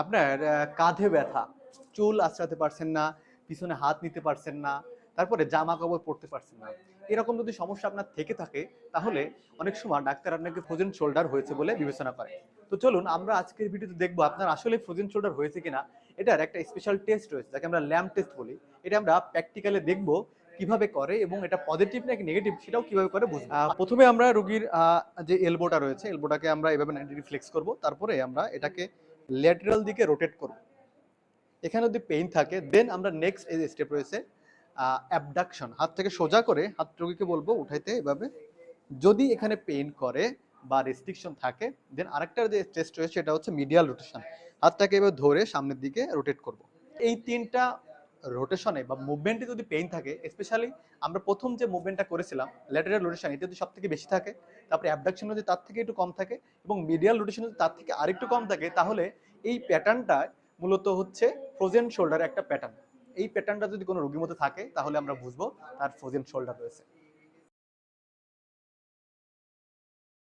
আপনার কাঁধে ব্যথা, চুল আঁচড়াতে পারছেন না, পিছনে হাত নিতে পারছেন না, তারপরে জামা কাপড় পরতে পারছেন না। এরকম যদি সমস্যা আপনার থেকে থাকে, তাহলে অনেক সময় ডাক্তার আপনাকে ফ্রোজেন শোল্ডার হয়েছে বলে বিবেচনা করে। তো চলুন, আমরা আজকের ভিডিওতে দেখব আপনার আসলে ফ্রোজেন শোল্ডার হয়েছে কিনা। এটার একটা স্পেশাল টেস্ট রয়েছে, যাকে আমরা ল্যাম্প টেস্ট বলি। এটা আমরা প্র্যাকটিক্যালে দেখব কীভাবে করে এবং এটা পজিটিভ নাকি নেগেটিভ সেটাও কীভাবে করে বুঝব। প্রথমে আমরা রুগীর যে এলবোটা রয়েছে এলবোটাকে আমরা এভাবে নাইনটি ফ্লেক্স করব। তারপরে আমরা এটাকে ল্যাটারাল দিকে রোটেট করব। এখানে যদি পেইন থাকে দেন আমরা নেক্সট এই স্টেপ রয়েছে অ্যাবডাকশন হাত থেকে সোজা করে হাত রোগীকে বলব উঠাইতে এভাবে। যদি এখানে পেইন করে বা রেস্ট্রিকশন থাকে দেন আরেকটা যে টেস্ট রয়েছে সেটা হচ্ছে মিডিয়াল রোটেশন হাতটাকে এবার ধরে সামনের দিকে রোটেট করব। এই তিনটা রোটেশনে বা মুভমেন্টে যদি পেইন থাকে স্পেশালি আমরা প্রথম যে মুভমেন্টটা করেছিলাম ল্যাটারাল রোটেশন এটা যদি সব থেকে বেশি থাকে, তারপরে অ্যাবডাকশন যদি তার থেকে একটু কম থাকে এবং মিডিয়াল রোটেশন যদি তার থেকে আরেকটু কম থাকে, তাহলে এই প্যাটার্নটা মূলত হচ্ছে ফ্রোজেন শোল্ডার একটা প্যাটার্ন এই প্যাটার্নটা যদি কোনো রোগীর মধ্যে থাকে, তাহলে আমরা বুঝব তার ফ্রোজেন শোল্ডার রয়েছে।